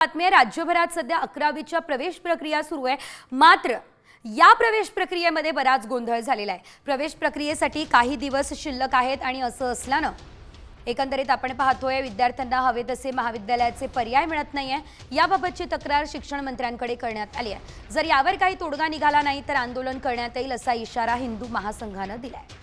बातमी राज्यभरात सध्या अकरावीच्या प्रवेश प्रक्रिया सुरू आहे. मात्र या प्रवेश प्रक्रियेमध्ये बराच गोंधळ झालेला आहे. प्रवेश प्रक्रियेसाठी काही दिवस शिल्लक आहेत आणि असं असल्यानं एकंदरीत आपण पाहतोय विद्यार्थ्यांना हवे तसे महाविद्यालयाचे पर्याय मिळत नाहीये. याबाबतची तक्रार शिक्षण मंत्र्यांकडे करण्यात आली आहे. जर यावर काही तोडगा निघाला नाही तर आंदोलन करण्यात येईल असा इशारा हिंदू महासंघानं दिलाय.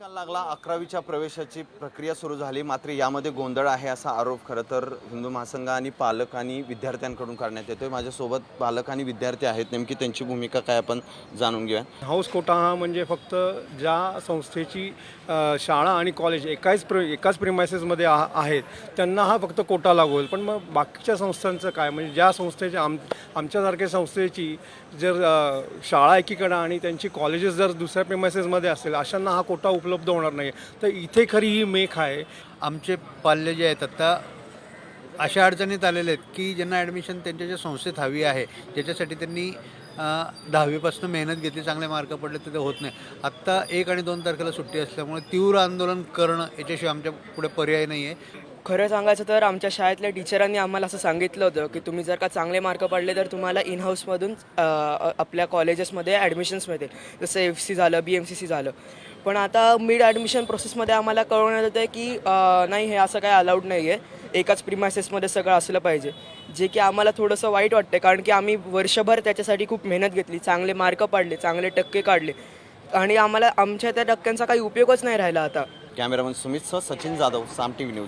निकाल लागला अकरावीच्या प्रवेशाची प्रक्रिया सुरू झाली. मात्र यामध्ये गोंधळ आहे असा आरोप खरं तर हिंदू महासंघ आणि पालक आणि विद्यार्थ्यांकडून करण्यात येतोय. माझ्यासोबत पालक आणि विद्यार्थी आहेत. नेमकी त्यांची भूमिका काय आपण जाणून घेऊया. हाऊस कोटा हा म्हणजे फक्त ज्या संस्थेची अ, शाळा आणि कॉलेज एकाच प्र एकाच प्रिमायसेसमध्ये आ आहेत त्यांना हा फक्त कोटा लागू होईल. पण मग बाकीच्या संस्थांचं काय? म्हणजे ज्या संस्थेच्या आम आमच्यासारख्या संस्थेची जर अ, शाळा एकीकडं आणि त्यांची कॉलेजेस जर दुसऱ्या प्रिमायसेसमध्ये असेल अशांना हा कोटा उप उपलब्ध होणार नाही. तर इथे खरी ही मेख आहे. आमचे पाल्य जे आहेत आत्ता अशा अडचणीत आलेले आहेत की ज्यांना ॲडमिशन त्यांच्या ज्या संस्थेत हवी आहे ज्याच्यासाठी त्यांनी दहावीपासून मेहनत घेतली चांगले मार्क पडले तर ते होत नाही. आत्ता एक आणि दोन तारखेला सुट्टी असल्यामुळे तीव्र आंदोलन करणं याच्याशिवाय आमच्या पुढे पर्याय नाही आहे खरं सांगायचं तर आमच्या शाळेतल्या टीचरांनी आम्हाला असं सांगितलं होतं की तुम्ही जर का चांगले मार्क पडले तर तुम्हाला इन हाऊसमधून आपल्या कॉलेजेसमध्ये ॲडमिशन्स मिळतील. जसं एफ सी झालं बी एम सी सी झालं. पण आता मिड ॲडमिशन प्रोसेसमध्ये आम्हाला कळवण्यात येतं की नाही हे असं काही अलाउड नाही आहे एकाच प्रिमायसेसमध्ये सगळं असलं पाहिजे. जे की आम्हाला थोडंसं वाईट वाटतं कारण की आम्ही वर्षभर त्याच्यासाठी खूप मेहनत घेतली चांगले मार्क पाडले चांगले टक्के काढले. आणि आम्हाला आमच्या त्या टक्क्यांचा काही उपयोगच नाही राहिला आता. कॅमेरामन सुमित सह Sachin Jadhav Saam T V news